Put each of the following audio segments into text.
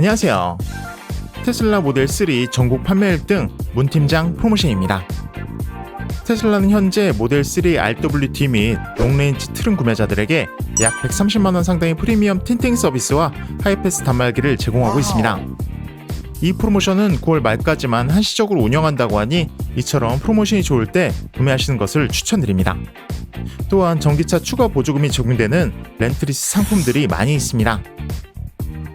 안녕하세요. 테슬라 모델 3 전국 판매 1등 문 팀장 프로모션입니다. 테슬라는 현재 모델 3 RWT 및 롱레인지 트름 구매자들에게 약 130만 원 상당의 프리미엄 틴팅 서비스와 하이패스 단말기를 제공하고 있습니다. 이 프로모션은 9월 말까지만 한시적으로 운영한다고 하니 이처럼 프로모션이 좋을 때 구매하시는 것을 추천드립니다. 또한 전기차 추가 보조금이 적용되는 렌트리스 상품들이 많이 있습니다.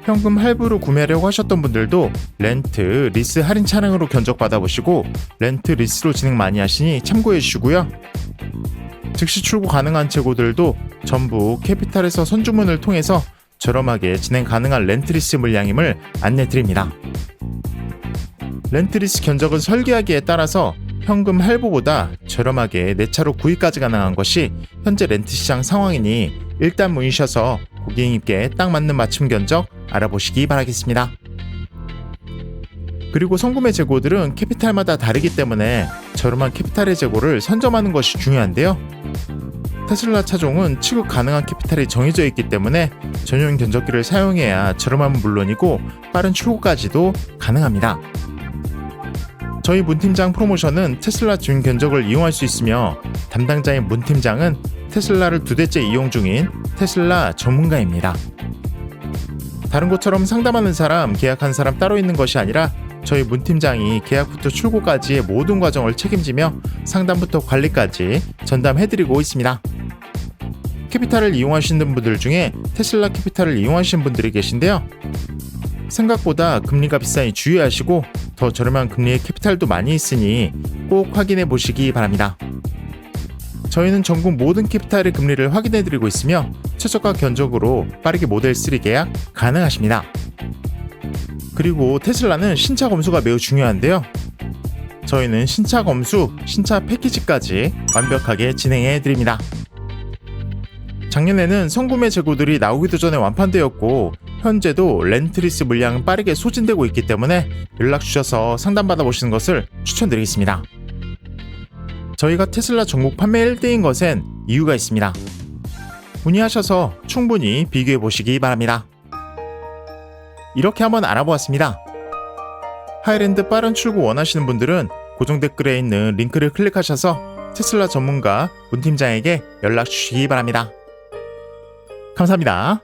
현금 할부로 구매하려고 하셨던 분들도 렌트, 리스 할인 차량으로 견적 받아보시고 렌트, 리스로 진행 많이 하시니 참고해 주시고요. 즉시 출고 가능한 재고들도 전부 캐피탈에서 선주문을 통해서 저렴하게 진행 가능한 렌트리스 물량임을 안내 드립니다. 렌트리스 견적은 설계하기에 따라서 현금 할부보다 저렴하게 내 차로 구입까지 가능한 것이 현재 렌트 시장 상황이니 일단 문의셔서 고객님께 딱 맞는 맞춤 견적 알아보시기 바라겠습니다. 그리고 성구매 재고들은 캐피탈마다 다르기 때문에 저렴한 캐피탈의 재고를 선점하는 것이 중요한데요. 테슬라 차종은 취급 가능한 캐피탈이 정해져 있기 때문에 전용 견적기를 사용해야 저렴함은 물론이고 빠른 출고까지도 가능합니다. 저희 문팀장 프로모션은 테슬라 준 견적을 이용할 수 있으며 담당자인 문팀장은 테슬라를 두 대째 이용 중인 테슬라 전문가입니다. 다른 곳처럼 상담하는 사람, 계약한 사람 따로 있는 것이 아니라 저희 문 팀장이 계약부터 출고까지의 모든 과정을 책임지며 상담부터 관리까지 전담해드리고 있습니다. 캐피탈을 이용하시는 분들 중에 테슬라 캐피탈을 이용하시는 분들이 계신데요. 생각보다 금리가 비싸니 주의하시고 더 저렴한 금리의 캐피탈도 많이 있으니 꼭 확인해 보시기 바랍니다. 저희는 전국 모든 캐피탈의 금리를 확인해 드리고 있으며 최저가 견적으로 빠르게 모델 3 계약 가능하십니다. 그리고 테슬라는 신차 검수가 매우 중요한데요. 저희는 신차 검수, 신차 패키지까지 완벽하게 진행해 드립니다. 작년에는 성구매 재고들이 나오기도 전에 완판되었고 현재도 렌트리스 물량은 빠르게 소진되고 있기 때문에 연락 주셔서 상담받아 보시는 것을 추천드리겠습니다. 저희가 테슬라 전국 판매 1등인 것엔 이유가 있습니다. 문의하셔서 충분히 비교해 보시기 바랍니다. 이렇게 한번 알아보았습니다. 하이랜드 빠른 출고 원하시는 분들은 고정 댓글에 있는 링크를 클릭하셔서 테슬라 전문가 문 팀장에게 연락 주시기 바랍니다. 감사합니다.